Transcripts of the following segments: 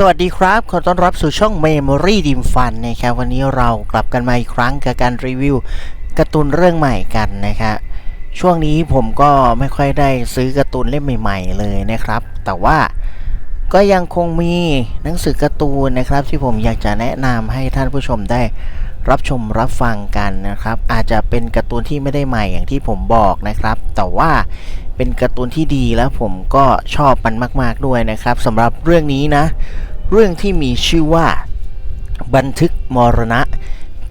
สวัสดีครับ ขอต้อนรับสู่ช่อง Memory d i m Fun นะครับ วันนี้เรากลับกันมาอีกครั้งกับการรีวิวการ์ตูนเรื่องใหม่กันนะครับช่วงนี้ผมก็ไม่ค่อยได้ซื้อการ์ตูนเล่มใหม่ๆเลยนะครับ แต่ว่าก็ยังคงมีหนังสือการ์ตูนนะครับ ที่ผมอยากจะแนะนำให้ท่านผู้ชมได้รับชมรับฟังกันนะครับ อาจจะเป็นการ์ตูนที่ไม่ได้ใหม่อย่างที่ผมบอกนะครับ แต่ว่า เป็นการ์ตูนที่ดีแล้วผมก็ชอบมันมาก ๆด้วยนะครับสำหรับเรื่องนี้นะ เรื่องที่มีชื่อว่า บันทึกมรณะ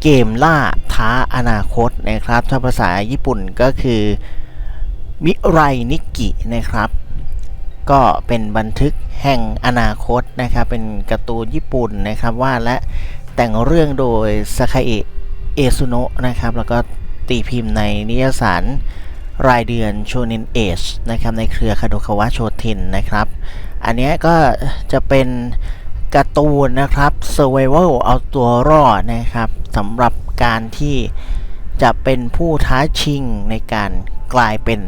เกมล่าท้าอนาคตนะครับ ถ้าภาษาญี่ปุ่นก็คือ มิไรนิกินะครับ ก็เป็นบันทึกแห่งอนาคตนะครับ เป็นการ์ตูนญี่ปุ่นนะครับว่าและแต่งเรื่องโดยซาคาเอะเอซุโนะนะครับ แล้วก็ตีพิมพ์ในนิยสาร รายเดือนโชเนนเอชนะครับในเครือคาโดคาวะโชเทนนะครับ อันนี้ก็จะเป็นการ์ตูนนะครับ Survival เอาตัวรอดนะครับสำหรับการที่จะเป็นผู้ท้าชิงในการกลายเป็น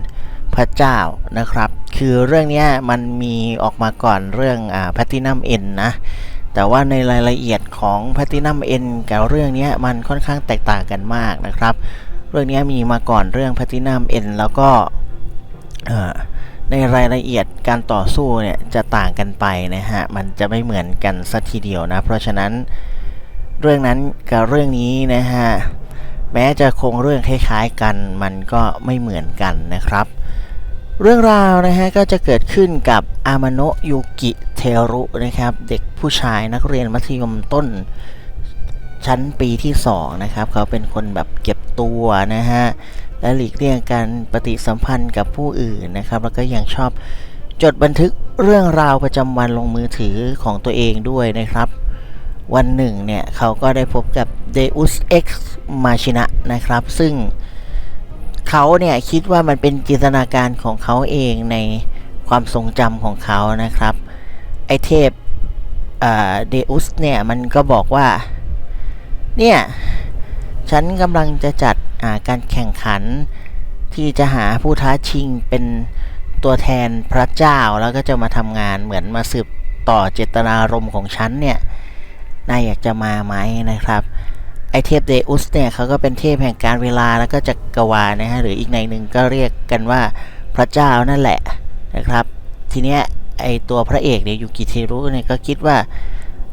พระเจ้านะครับ คือเรื่องนี้มันมีออกมาก่อนเรื่องอ่า Platinum N นะ แต่ว่าในรายละเอียดของ Platinum N กับเรื่องนี้มันค่อนข้างแตกต่างกันมากนะครับ เรื่องนี้มีมาก่อนเรื่อง Platinum N แล้วก็ในรายละเอียดการต่อสู้เนี่ยจะต่างกันไปนะฮะ มันจะไม่เหมือนกันสัทีเดียวนะ เพราะฉะนั้นเรื่องนั้นกับเรื่องนี้นะฮะ แม้จะคงเรื่องคล้าย ๆกันมันก็ไม่เหมือนกันนะครับ เรื่องราวนะฮะก็จะเกิดขึ้นกับอามโนะยูกิเทรุนะครับ เด็กผู้ชายนักเรียนมัธยมต้น ชั้นปีที่ 2 นะครับ เขาเป็นคนแบบเก็บตัวนะฮะ และหลีกเลี่ยงการปฏิสัมพันธ์กับผู้อื่นนะครับ แล้วก็ยังชอบจดบันทึกเรื่องราวประจำวันลงมือถือของตัวเองด้วยนะครับ วันหนึ่งเนี่ย เขาก็ได้พบกับ Deus Ex Machina นะครับ ซึ่งเขาเนี่ย คิดว่ามันเป็นจินตนาการของเขาเองในความทรงจำของเขานะครับ ไอเทพเดอุสเนี่ย มันก็บอกว่า เนี่ย ฉันกำลังจะจัดาการแข่งขันที่จะหาผู้ท้าชิงเป็นตัวแทนพระเจ้าแล้วก็จะมาทำงานเหมือนมาสืบต่อเจตนารมณ์ของฉันเนี่ย นายอยากจะมาไหมนะครับ ไอเทพเดอุสเนี่ยเขาก็เป็นเทพแห่งการเวลาแล้วก็จักรวาลนะฮะหรืออีกในหนึ่งก็เรียกกันว่าพระเจ้านั่นแหละนะครับ ทีเนี้ยไอตัวพระเอกเนี่ยยูกิเทรุเนี่ยก็คิดว่า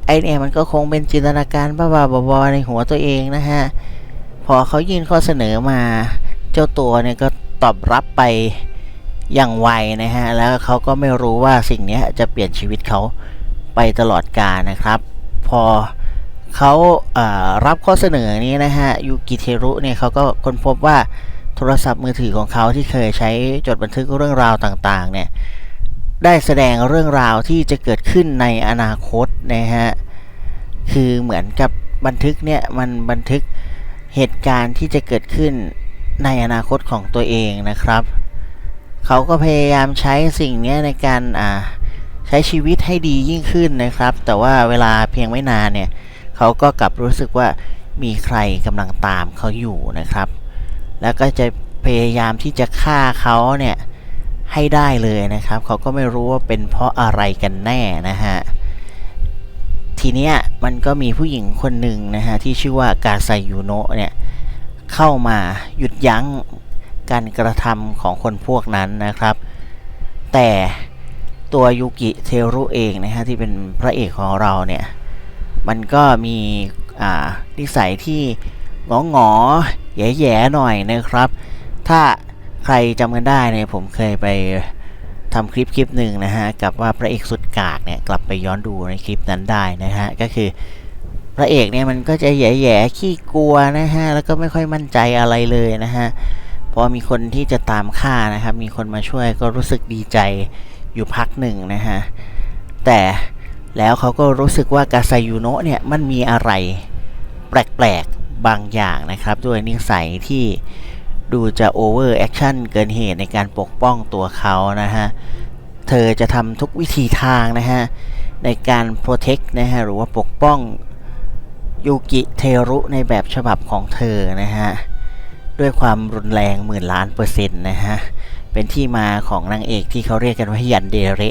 ไอเนี่ยมันก็คงเป็นจินตนาการบ้าๆบอๆในหัวตัวเองนะฮะ พอเขายื่นข้อเสนอมา เจ้าตัวเนี่ยก็ตอบรับไปอย่างไวนะฮะ แล้วเขาก็ไม่รู้ว่าสิ่งนี้จะเปลี่ยนชีวิตเขาไปตลอดกาลนะครับ พอเขาเารับข้อเสนอนี้นะฮะยูกิเทรุเนี่ยเขาก็ค้นพบว่าโทรศัพท์มือถือของเขาที่เคยใช้จดบันทึกเรื่องราวต่างๆ เนี่ย ได้แสดงเรื่องราวที่จะเกิดขึ้นในอนาคตนะฮะคือเหมือนกับบันทึกเนี่ยมันบันทึกเหตุการณ์ที่จะเกิดขึ้นในอนาคตของตัวเองนะครับ เขาก็พยายามใช้สิ่งนี้ในการใช้ชีวิตให้ดียิ่งขึ้นนะครับ แต่ว่าเวลาเพียงไม่นานเนี่ยเขาก็กลับรู้สึกว่ามีใครกำลังตามเขาอยู่นะครับ แล้วก็จะพยายามที่จะฆ่าเขาเนี่ย ให้ได้เลยนะครับ เขาก็ไม่รู้ว่าเป็นเพราะอะไรกันแน่นะฮะทีเนี้ยมันก็มีผู้หญิงคนหนึ่งนะฮะที่ชื่อว่ากาไซยูโนะเนี่ยเข้ามาหยุดยั้งการกระทำของคนพวกนั้นนะครับ แต่ตัวยูกิเทรุเองนะฮะที่เป็นพระเอกของเราเนี่ยมันก็มีนิสัยที่งองงอแย่ๆหน่อยนะครับ ถ้า ใครจำกันได้เนี่ยผมเคยไปทำคลิปคลิปหนึ่งนะฮะกับว่าพระเอกสุดกากเนี่ยกลับไปย้อนดูในคลิปนั้นได้นะฮะก็คือพระเอกเนี่ยมันก็จะแย่ๆขี้กลัวนะฮะแล้วก็ไม่ค่อยมั่นใจอะไรเลยนะฮะพอมีคนที่จะตามฆ่านะครับมีคนมาช่วยก็รู้สึกดีใจอยู่พักหนึ่งนะฮะแต่แล้วเขาก็รู้สึกว่ากาไซยูโนะเนี่ยมันมีอะไรแปลกๆบางอย่างนะครับ ด้วยนิสัยที่ ดูจะโอเวอร์แอคชั่นเกินเหตุในการปกป้องตัวเขานะฮะ เธอจะทำทุกวิธีทางนะฮะ ในการโปรเทคนะฮะ หรือว่าปกป้องยูกิเทรุในแบบฉบับของเธอนะฮะ ด้วยความรุนแรงหมื่นล้านเปอร์เซ็นต์นะฮะ เป็นที่มาของนางเอกที่เขาเรียกกันว่ายันเดเร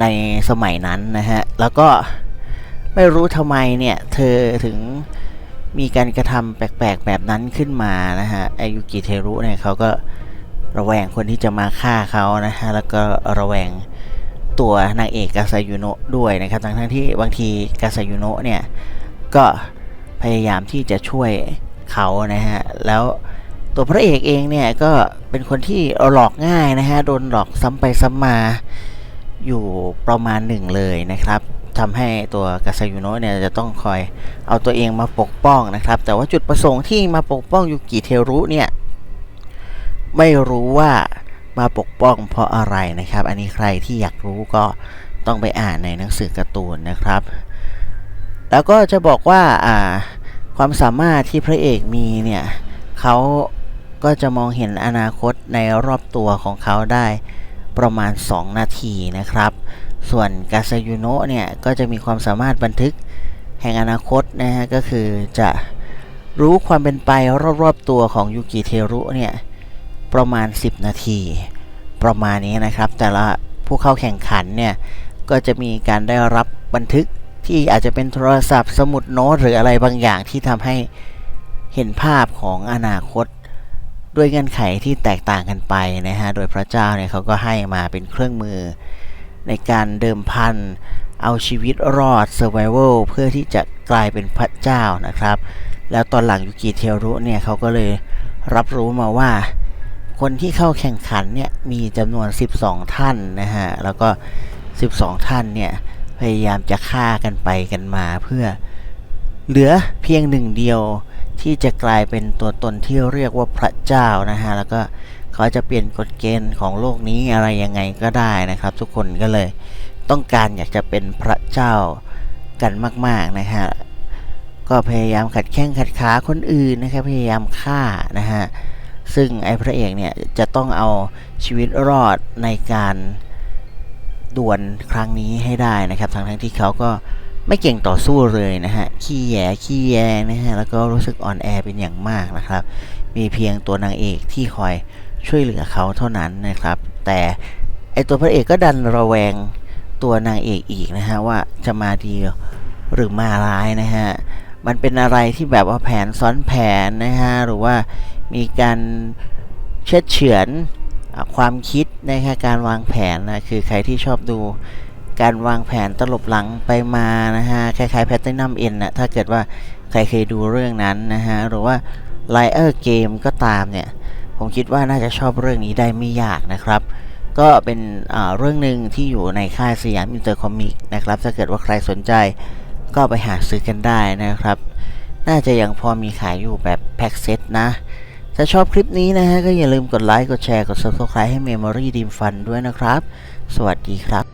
ในสมัยนั้นนะฮะ แล้วก็ไม่รู้ทำไมเนี่ย เธอถึง มีการกระทำแปลกๆแบบนั้นขึ้นมานะฮะไอยุกิเทรุเนี่ยเขาก็ระแวงคนที่จะมาฆ่าเขานะฮะแล้วก็ระแวงตัวนางเอกกาซายุโนะด้วยนะครับทั้งๆที่บางทีกาซายุโนะเนี่ยก็พยายามที่จะช่วยเขานะฮะแล้วตัวพระเอกเองเนี่ยก็เป็นคนที่หลอกง่ายนะฮะโดนหลอกซ้ำไปซ้ำมาอยู่ประมาณหนึ่งเลยนะครับ ทำให้ตัวกาซายุโนะเนี่ยจะต้องคอยเอาตัวเองมาปกป้องนะครับ แต่ว่าจุดประสงค์ที่มาปกป้องยูกิเทรุเนี่ย ไม่รู้ว่ามาปกป้องเพราะอะไรนะครับ อันนี้ใครที่อยากรู้ก็ต้องไปอ่านในหนังสือการ์ตูนนะครับ แล้วก็จะบอกว่าอ่าความสามารถที่พระเอกมีเนี่ยเขาก็จะมองเห็นอนาคตในรอบตัวของเขาได้ประมาณ 2 นาทีนะครับ ส่วนกาซายุโนะเนี่ยก็จะมีความสามารถบันทึกแห่งอนาคตนะฮะก็คือจะรู้ความเป็นไปรอบๆตัวของยูกิเทรุเนี่ยประมาณ 10 นาที ประมาณนี้นะครับ แต่ละผู้เข้าแข่งขันเนี่ยก็จะมีการได้รับบันทึกที่อาจจะเป็นโทรศัพท์สมุดโน้ตหรืออะไรบางอย่างที่ทำให้เห็นภาพของอนาคตด้วยเงื่อนไขที่แตกต่างกันไปนะฮะโดยพระเจ้าเนี่ยเขาก็ให้มาเป็นเครื่องมือ ในการเดิมพัน เอาชีวิตรอด survival เพื่อที่จะกลายเป็นพระเจ้านะครับ แล้วตอนหลังยูกิเทรุเนี่ยเขาก็เลยรับรู้มาว่า คนที่เข้าแข่งขันเนี่ยมีจำนวน 12 ท่านนะฮะ แล้วก็ 12 ท่านเนี่ยพยายามจะฆ่ากันไปกันมาเพื่อเหลือเพียงหนึ่งเดียวที่จะกลายเป็นตัวตนที่เรียกว่าพระเจ้านะฮะ แล้วก็ เขาจะเปลี่ยนกฎเกณฑ์ของโลกนี้อะไรยังไงก็ได้นะครับ ทุกคนก็เลยต้องการอยากจะเป็นพระเจ้ากันมาก ๆ นะฮะ ก็พยายามขัดแข้งขัดขาคนอื่นนะครับ พยายามฆ่านะฮะ ซึ่งไอ้พระเอกเนี่ยจะต้องเอาชีวิตรอดในการดวลครั้งนี้ให้ได้นะครับ ทั้งทั้งที่เขาก็ไม่เก่งต่อสู้เลยนะฮะ ขี้แยขี้แยนะฮะ แล้วก็รู้สึกอ่อนแอเป็นอย่างมากนะครับ มีเพียงตัวนางเอกที่คอย ช่วยเหลือเขาเท่านั้นนะครับ แต่ไอตัวพระเอกก็ดันระแวงตัวนางเอกอีกนะฮะว่าจะมาดีหรือมาร้ายนะฮะมันเป็นอะไรที่แบบว่าแผนซ้อนแผนนะฮะหรือว่ามีการเช็ดเฉือนความคิดนะฮะการวางแผนนะคือใครที่ชอบดูการวางแผนตลบหลังไปมานะฮะคล้ายๆแพทเทิร์นัมเอ็นนะถ้าเกิดว่าใครเคยดูเรื่องนั้นนะฮะหรือว่าไลเออร์เกมก็ตามเนี่ย ผมคิดว่าน่าจะชอบเรื่องนี้ได้ไม่ยากนะครับ ก็เป็นเรื่องหนึ่งที่อยู่ในค่ายสยามอินเตอร์คอมิกนะครับถ้าเกิดว่าใครสนใจก็ไปหาซื้อกันได้นะครับ น่าจะยังพอมีขายอยู่แบบแพ็กเซตนะ ถ้าชอบคลิปนี้นะฮะก็อย่าลืมกดไลค์ กดแชร์ กด subscribe ให้ Memory Dream Fun ด้วยนะครับ สวัสดีครับ